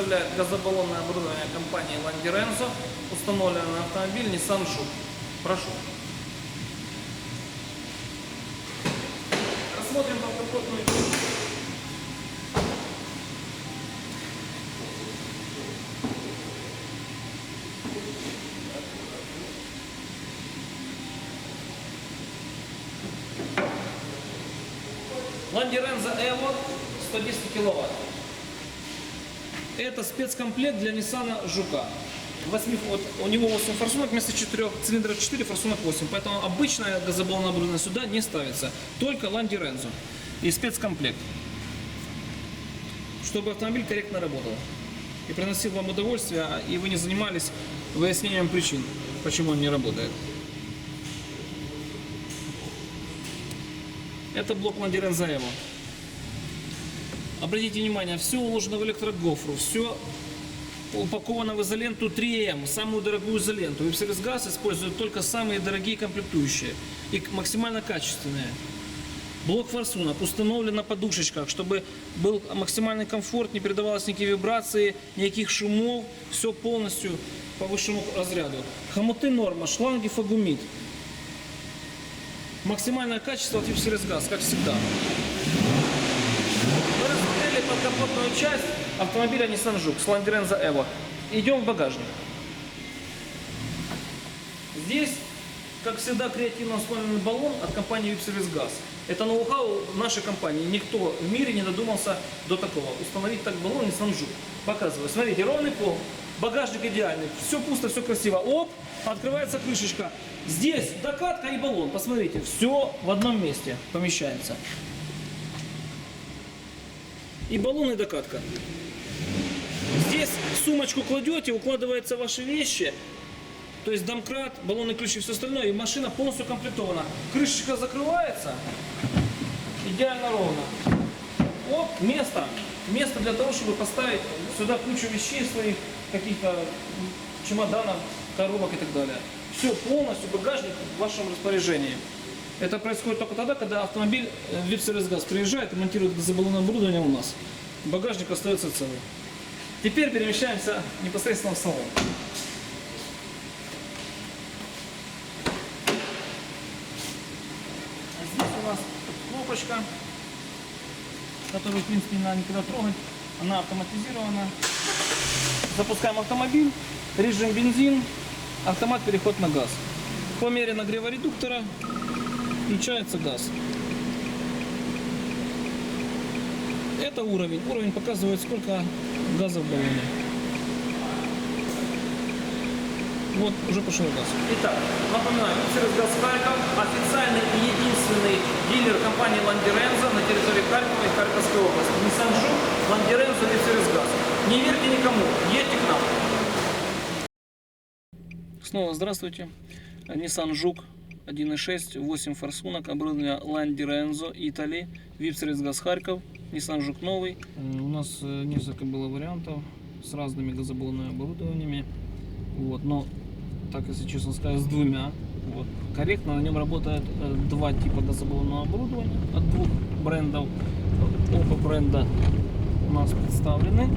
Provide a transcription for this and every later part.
представляет газобаллонное оборудование компании Landirenzo, установленное на автомобиль Nissan Juke. Прошу. Рассмотрим часть. Landirenzo Evo 110 киловатт. Это спецкомплект для Nissan Жука. Восьми- вот у него 8 форсунок вместо 4 цилиндров 4, форсунок 8. Поэтому обычное газобаллонное оборудование сюда не ставится. Только Ланди Рензо. И спецкомплект. Чтобы автомобиль корректно работал. И приносил вам удовольствие, а- и вы не занимались выяснением причин, почему он не работает. Это блок Ланди Рензо Evo. Обратите внимание, все уложено в электрогофру, все упаковано в изоленту 3М, самую дорогую изоленту. Газ использует только самые дорогие комплектующие и максимально качественные. Блок форсунок установлен на подушечках, чтобы был максимальный комфорт, не передавалось никакие вибрации, никаких шумов, все полностью по высшему разряду. Хомуты норма, шланги фагумит. Максимальное качество от газ, как всегда. Подкапотную часть автомобиля Nissan Juke с Rover Evo. Идем в багажник. Здесь, как всегда, креативно установленный баллон от компании Vip Service Gas. Это ноу-хау нашей компании. Никто в мире не додумался до такого. Установить так баллон Nissan Juke. Показываю. Смотрите, ровный пол. Багажник идеальный. Все пусто, все красиво. Оп, открывается крышечка. Здесь докатка и баллон. Посмотрите, все в одном месте помещается. И баллон, и докатка. Здесь сумочку кладете, укладываются ваши вещи, то есть домкрат, баллонный ключ и все остальное, и машина полностью комплектована. Крышечка закрывается, идеально ровно. Оп, место. Место для того, чтобы поставить сюда кучу вещей своих, каких-то чемоданов, коробок и так далее. Все полностью, багажник в вашем распоряжении. Это происходит только тогда, когда автомобиль э, Випсервис Газ приезжает и монтирует газобаллонное оборудование у нас. Багажник остается целый. Теперь перемещаемся непосредственно в салон. А Здесь у нас кнопочка, которую, в принципе, не надо никогда трогать. Она автоматизирована. Запускаем автомобиль, режим бензин, автомат переход на газ. По мере нагрева редуктора включается газ. Это уровень. Уровень показывает, сколько газа в баллоне. Вот, уже пошел газ. Итак, напоминаю, Миксерс Газ Харьков официальный и единственный дилер компании Ландерензо на территории Харькова и Харьковской области. Nissan Juke, Ландерензо, Миксерс Газ. Не верьте никому, едьте к нам. Снова здравствуйте. Nissan Жук 1.6, 8 форсунок, оборудование Ланди Рензо, Итали, Випсервис Газ Харьков, Nissan Жук новый. У нас э, несколько было вариантов с разными газобаллонными оборудованиями. Вот, но так, если честно сказать, с двумя. Вот. Корректно на нем работает э, два типа газобаллонного оборудования от двух брендов. Оба бренда у нас представлены.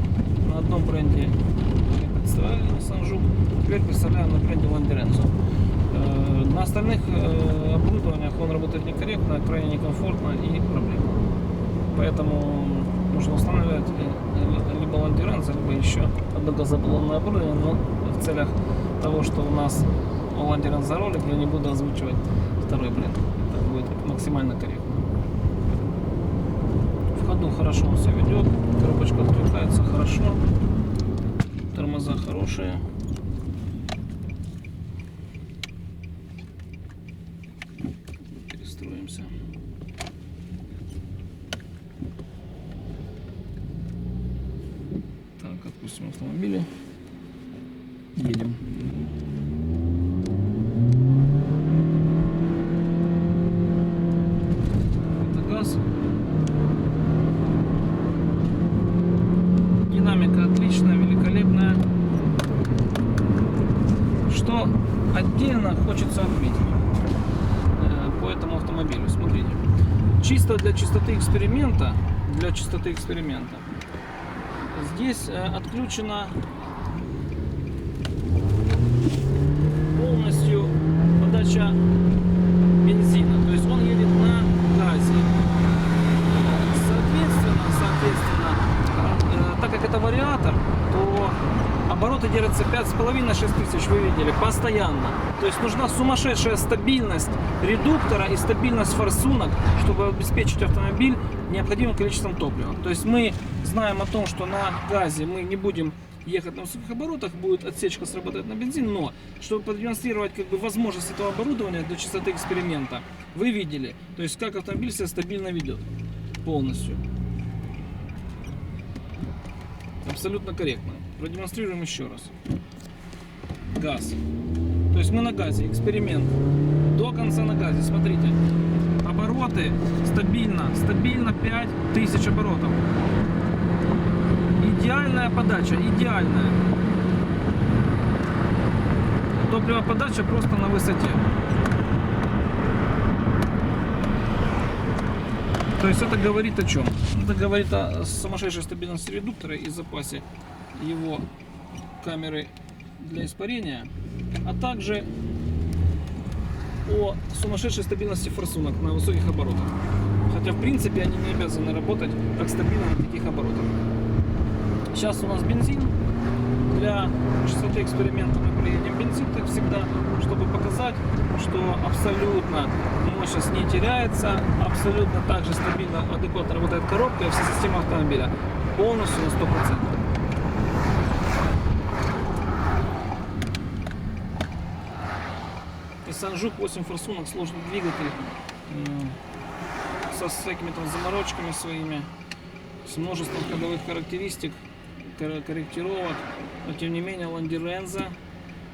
На одном бренде мы Nissan Juke, теперь представляем на бренде Landerenzo. Э, На остальных э, оборудованиях он работает некорректно, крайне некомфортно и проблемно. Поэтому нужно устанавливать э, либо Landerenzo, либо еще одно газобаллонное оборудование, но в целях того, что у нас Landerenzo ролик, я не буду озвучивать второй бренд. Это будет максимально корректно. Ходу хорошо он себя ведет, коробочка откликается хорошо, тормоза хорошие. Перестроимся. Так, отпустим автомобили. Едем. Это газ. Динамика отличная, великолепная. Что отдельно хочется отметить э, по этому автомобилю. Смотрите. Чисто для чистоты эксперимента, для чистоты эксперимента, Здесь э, отключена полностью подача бензина. То есть он едет на газе. Соответственно, соответственно, э, так как это вариатор, то обороты держатся 5,5-6 тысяч, вы видели, постоянно. То есть нужна сумасшедшая стабильность редуктора и стабильность форсунок, чтобы обеспечить автомобиль необходимым количеством топлива. То есть мы знаем о том, что на газе мы не будем ехать на высоких оборотах, будет отсечка сработать на бензин, но чтобы продемонстрировать как бы возможность этого оборудования для частоты эксперимента, вы видели, то есть как автомобиль себя стабильно ведет полностью. Абсолютно корректно. Продемонстрируем еще раз. Газ. То есть мы на газе, эксперимент. До конца на газе, смотрите. Обороты стабильно, стабильно 5000 оборотов. Идеальная подача, идеальная. Топливоподача просто на высоте. То есть это говорит о чем? Это говорит о сумасшедшей стабильности редуктора и запасе его камеры для испарения, а также о сумасшедшей стабильности форсунок на высоких оборотах. Хотя в принципе они не обязаны работать так стабильно на таких оборотах. Сейчас у нас бензин. Для частоты эксперимента мы приедем. Бензин, как всегда, чтобы показать, что абсолютно мощность не теряется, абсолютно также стабильно, адекватно работает коробка и вся система автомобиля. Полностью на 100%. Nissan Juke 8 форсунок, сложный двигатель со всякими там заморочками своими, с множеством ходовых характеристик, корректировок, но тем не менее Ландиренза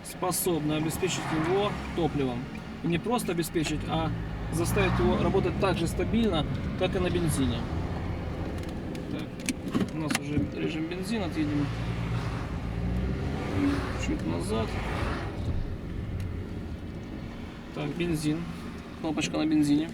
способна обеспечить его топливом. И не просто обеспечить, а заставить его работать так же стабильно, как и на бензине. Так, у нас уже режим бензин, отъедем чуть назад. Так, бензин. Кнопочка на бензине.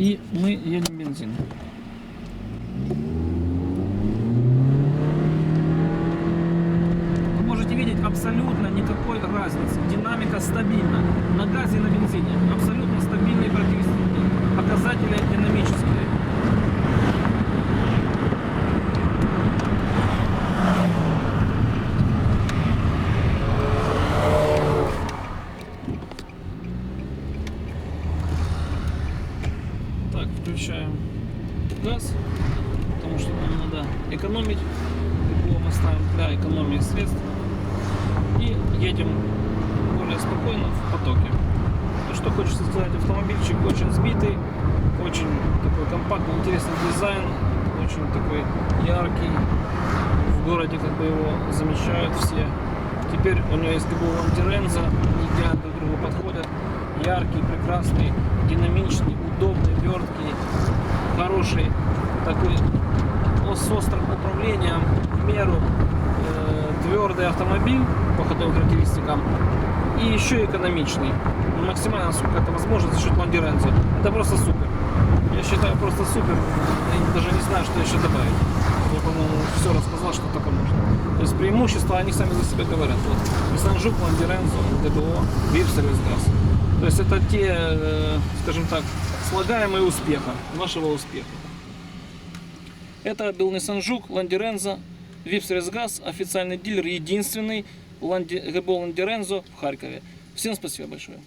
И мы едем бензин. Вы можете видеть абсолютно никакой разницы. Динамика стабильна. На газе и на бензине. Абсолютно стабильные. Показатели динамические. Так, включаем газ, потому что нам надо экономить. Его мы ставим для экономии средств. И едем более спокойно в потоке. Что хочется сказать, автомобильчик очень сбитый, очень такой компактный, интересный дизайн, очень такой яркий. В городе как бы его замечают все. Теперь у него есть ГБУ Антиренза, они идеально друг другу подходят. Яркий, прекрасный, динамичный, удобный, верткий, хороший, такой с острым управлением, в меру э, твердый автомобиль по ходовым характеристикам и еще экономичный. Ну, Максимально, насколько это возможно, за счет Ландирензо. Это просто супер. Я считаю просто супер. Я даже не знаю, что еще добавить. Я, по-моему, все рассказал, что только можно. То есть преимущества, они сами за себя говорят. Вот. Nissan Juke, Ландирензо, ДБО, VIP Service. То есть это те, э, скажем так, слагаемые успеха, вашего успеха. Это был Nissan Juke, Ландирензо, VIP Service официальный дилер, единственный Ланди, ГБО Ландирензо в Харькове. Всем спасибо большое.